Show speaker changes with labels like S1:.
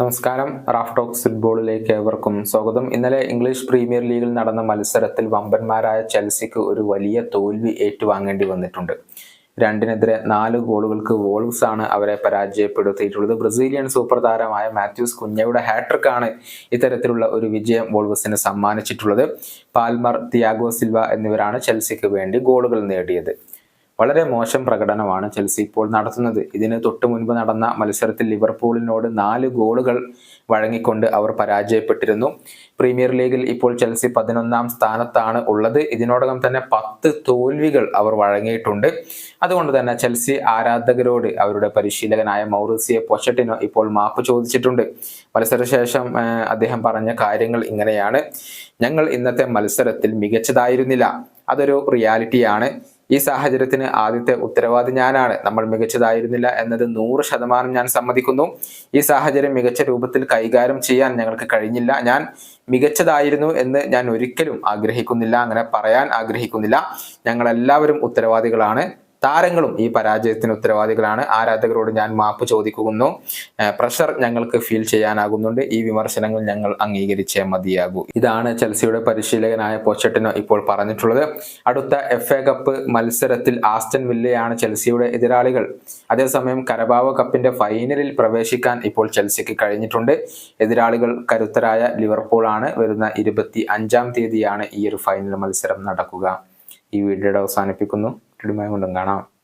S1: നമസ്കാരം. Raf talks ഫുട്ബോളിലേക്ക് ഏവർക്കും സ്വാഗതം. ഇന്നലെ ഇംഗ്ലീഷ് പ്രീമിയർ ലീഗിൽ നടന്ന മത്സരത്തിൽ വമ്പന്മാരായ ചെൽസിക്ക് ഒരു വലിയ തോൽവി ഏറ്റുവാങ്ങേണ്ടി വന്നിട്ടുണ്ട്. രണ്ടിനെതിരെ നാല് ഗോളുകൾക്ക് വോൾവ്സ് ആണ് അവരെ പരാജയപ്പെടുത്തിയിട്ടുള്ളത്. ബ്രസീലിയൻ സൂപ്പർ താരമായ മാത്യൂസ് കുഞ്ഞയുടെ ഹാട്രിക്കാണ് ഇത്തരത്തിലുള്ള ഒരു വിജയം വോൾവ്സിന് സമ്മാനിച്ചിട്ടുള്ളത്. പാൽമർ തിയാഗോ സിൽവ എന്നിവരാണ് ചെൽസിക്ക് വേണ്ടി ഗോളുകൾ നേടിയത്. വളരെ മോശം പ്രകടനമാണ് ചെൽസി ഇപ്പോൾ നടത്തുന്നത്. ഇതിന് തൊട്ടു മുൻപ് നടന്ന മത്സരത്തിൽ ലിവർപൂളിനോട് നാല് ഗോളുകൾ വഴങ്ങിക്കൊണ്ട് അവർ പരാജയപ്പെട്ടിരുന്നു. പ്രീമിയർ ലീഗിൽ ഇപ്പോൾ ചെൽസി പതിനൊന്നാം സ്ഥാനത്താണ് ഉള്ളത്. ഇതിനോടകം തന്നെ പത്ത് തോൽവികൾ അവർ വഴങ്ങിയിട്ടുണ്ട്. അതുകൊണ്ട് തന്നെ ചെൽസി ആരാധകരോട് അവരുടെ പരിശീലകനായ മൗറിസിയെ പൊച്ചട്ടിനോ ഇപ്പോൾ മാപ്പ് ചോദിച്ചിട്ടുണ്ട്. മത്സരശേഷം അദ്ദേഹം പറഞ്ഞ കാര്യങ്ങൾ ഇങ്ങനെയാണ്. ഞങ്ങൾ ഇന്നത്തെ മത്സരത്തിൽ മികച്ചതായിരുന്നില്ല. അതൊരു റിയാലിറ്റിയാണ്. ഈ സാഹചര്യത്തിന് ആദ്യത്തെ ഉത്തരവാദി ഞാനാണ്. നമ്മൾ മികച്ചതായിരുന്നില്ല എന്നത് നൂറ് ശതമാനം ഞാൻ സമ്മതിക്കുന്നു. ഈ സാഹചര്യം മികച്ച രൂപത്തിൽ കൈകാര്യം ചെയ്യാൻ ഞങ്ങൾക്ക് കഴിഞ്ഞില്ല. ഞാൻ മികച്ചതായിരുന്നു എന്ന് ഞാൻ ഒരിക്കലും ആഗ്രഹിക്കുന്നില്ല. അങ്ങനെ പറയാൻ ആഗ്രഹിക്കുന്നില്ല. ഞങ്ങൾ എല്ലാവരും ഉത്തരവാദികളാണ്. താരങ്ങളും ഈ പരാജയത്തിന് ഉത്തരവാദികളാണ്. ആരാധകരോട് ഞാൻ മാപ്പ് ചോദിക്കുന്നു. പ്രഷർ ഞങ്ങൾക്ക് ഫീൽ ചെയ്യാനാകുന്നുണ്ട്. ഈ വിമർശനങ്ങൾ ഞങ്ങൾ അംഗീകരിച്ചേ മതിയാകൂ. ഇതാണ് ചെൽസിയുടെ പരിശീലകനായ പോച്ചട്ടിനോ ഇപ്പോൾ പറഞ്ഞിട്ടുള്ളത്. അടുത്ത എഫ് എ കപ്പ് മത്സരത്തിൽ ആസ്റ്റൻ വില്ലയാണ് ചെൽസിയുടെ എതിരാളികൾ. അതേസമയം കരബാവ കപ്പിന്റെ ഫൈനലിൽ പ്രവേശിക്കാൻ ഇപ്പോൾ ചെൽസിക്ക് കഴിഞ്ഞിട്ടുണ്ട്. എതിരാളികൾ കരുത്തരായ ലിവർപൂൾ ആണ് വരുന്ന ഇരുപത്തി അഞ്ചാം തീയതിയാണ് ഈ ഒരു ഫൈനൽ മത്സരം നടക്കുക. ഈ വീഡിയോയുടെ അവസാനിപ്പിക്കുന്നു. കൊണ്ടും കാണാം.